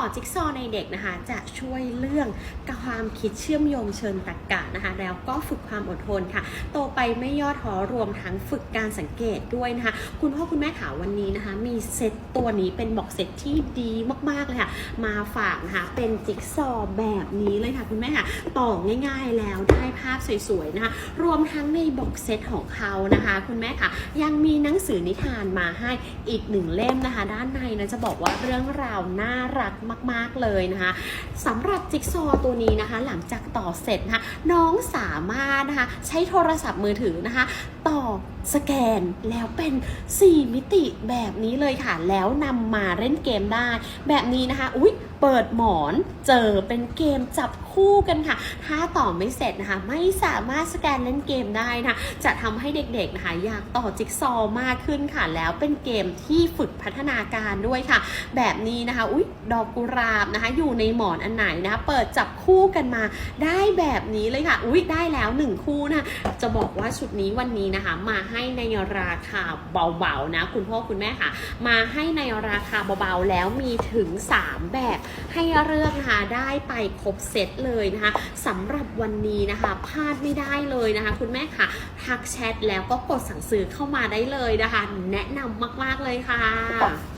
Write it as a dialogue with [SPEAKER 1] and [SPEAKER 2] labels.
[SPEAKER 1] ต่อจิ๊กซอว์ในเด็กนะคะ จะช่วยเรื่องความคิดเชื่อมโยงเชิงตรรกะนะคะ แล้วก็ฝึกความอดทนค่ะ โตไปไม่ย่อท้อรวมทั้งฝึกการสังเกตด้วยนะคะ คุณพ่อคุณแม่ขาวันนี้นะคะ มีเซตตัวนี้เป็นบอกเซตที่ดีมากๆเลยค่ะ มาฝากนะคะเป็นจิ๊กซอว์แบบนี้เลยค่ะคุณแม่ค่ะต่อง่าย ๆแล้วได้ภาพสวยๆนะคะ รวมทั้งในบอกเซตของเขานะคะ คุณแม่ค่ะ ยังมีหนังสือนิทานมาให้อีกหนึ่งเล่มนะคะ ด้านในนะจะบอกว่าเรื่องราวน่ารักมาก ๆเลยนะคะสำหรับจิ๊กซอว์ตัวนี้นะคะ หลังจากต่อเสร็จนะคะน้องสามารถนะคะใช้โทรศัพท์มือถือนะคะ ต่อสแกนแล้วเป็น 4 มิติแบบนี้เลยค่ะ แล้วนำมาเล่นเกมได้ แบบนี้นะคะ อุ๊ย เปิดหมอนเจอเป็นเกมจับคู่กันค่ะ ถ้าต่อไม่เสร็จนะคะ ไม่สามารถสแกนเล่นเกมได้นะ จะทำให้เด็กๆนะคะ อยากต่อจิ๊กซอว์มากขึ้นค่ะ แล้วเป็นเกมที่ฝึกพัฒนาการด้วยค่ะ แบบนี้นะคะ อุ๊ย ดอกกุหลาบนะคะ อยู่ในหมอนอันไหนนะคะ เปิดจับคูู่่กันมาได้แบบนี้เลยค่ะ อุ๊ยได้แล้วหนึ่งคู่นะคะจะบอกว่าชุดนี้วันนี้นะคะ มาให้ในราคาเบาๆนะ คุณพ่อคุณแม่ค่ะ มาให้ในราคาเบาๆแล้วมีถึง 3 แบบให้เลือกนะคะได้ไปครบเซตเลยนะคะสำหรับวันนี้นะคะพลาดไม่ได้เลยนะคะ คุณแม่ค่ะทักแชทแล้วก็กดสั่งซื้อเข้ามาได้เลยนะคะ แนะนำมากๆเลยค่ะ